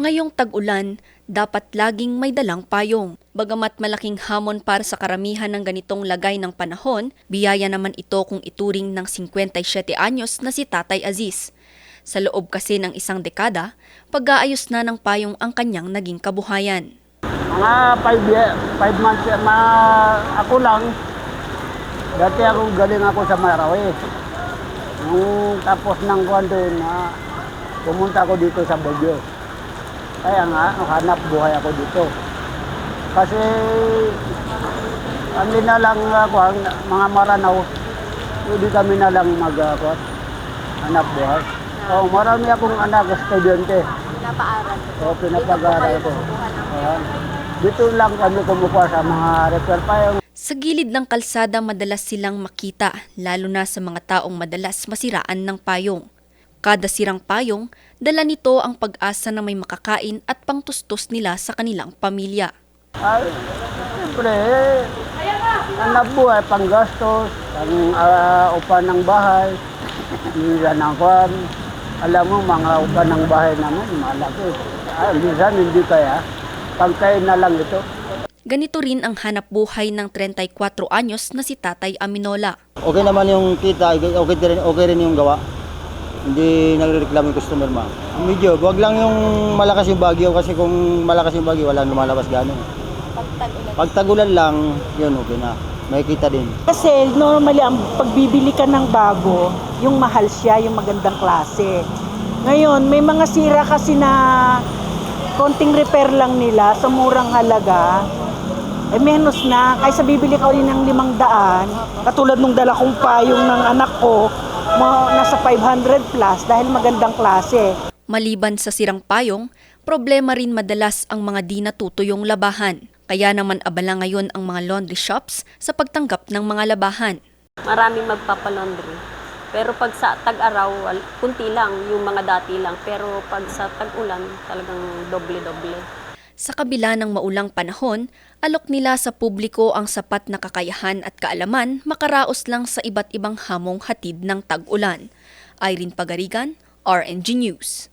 Ngayong tag-ulan, dapat laging may dalang payong. Bagamat malaking hamon para sa karamihan ng ganitong lagay ng panahon, biyaya naman ito kung ituring ng 57 anyos na si Tatay Aziz. Sa loob kasi ng isang dekada, pag-aayos na ng payong ang kanyang naging kabuhayan. Mga 5 year, five months, mga ako lang, dati ako galing ako sa Marawi. Nung tapos ng kuwan doon, ah, pumunta ako dito sa Baguio. Kaya nga, hanap buhay ako dito. Kasi, kami na lang ako, mga maranaw, hindi kami na lang mag, ah, kuwan, hanap buhay. Oh, marami akong anak, estudyante. Pinapaaral ko. O, pinapag-aaral ko. Ayan. Dito lang kami kumukuha sa mga repair payong. Sa gilid ng kalsada madalas silang makita, lalo na sa mga taong madalas masiraan ng payong. Kada sirang payong, dala nito ang pag-asa na may makakain at pangtustos nila sa kanilang pamilya. Ay, siyempre, eh, hanap buhay, panggastos, pang ah, upa ng bahay, minsan ng kwan. Alam mo, mga upa ng bahay namin, malaki. Ay, minsan hindi kaya, pagkain na lang ito. Ganito rin ang hanap buhay ng 34 anyos na si Tatay Aminola. Okay naman yung kita, okay rin, okay rin yung gawa. Hindi nagrereklamo yung customer ma. Medyo, wag lang yung malakas yung bagyo kasi kung malakas yung bagyo, walang lumalabas gano'n. Pagtag-ulan. Pag tagulan lang, yun okay na. May kita din. Kasi normally ang pagbibili ka ng bago, yung mahal siya, yung magandang klase. Ngayon, may mga sira kasi na konting repair lang nila sa murang halaga. Eh menos na, kaysa bibili ka ulit ng limang daan, katulad nung dala kong payong ng anak ko, mga nasa 500 plus dahil magandang klase. Maliban sa sirang payong, problema rin madalas ang mga di natutuyong labahan. Kaya naman abala ngayon ang mga laundry shops sa pagtanggap ng mga labahan. Maraming magpapalaundry. Pero pag sa tag-araw, kunti lang, yung mga dati lang. Pero pag sa tag-ulan, talagang doble-doble. Sa kabila ng maulang panahon, alok nila sa publiko ang sapat na kakayahan at kaalaman makaraos lang sa iba't ibang hamong hatid ng tag-ulan. Irene Pagarigan, RNG News.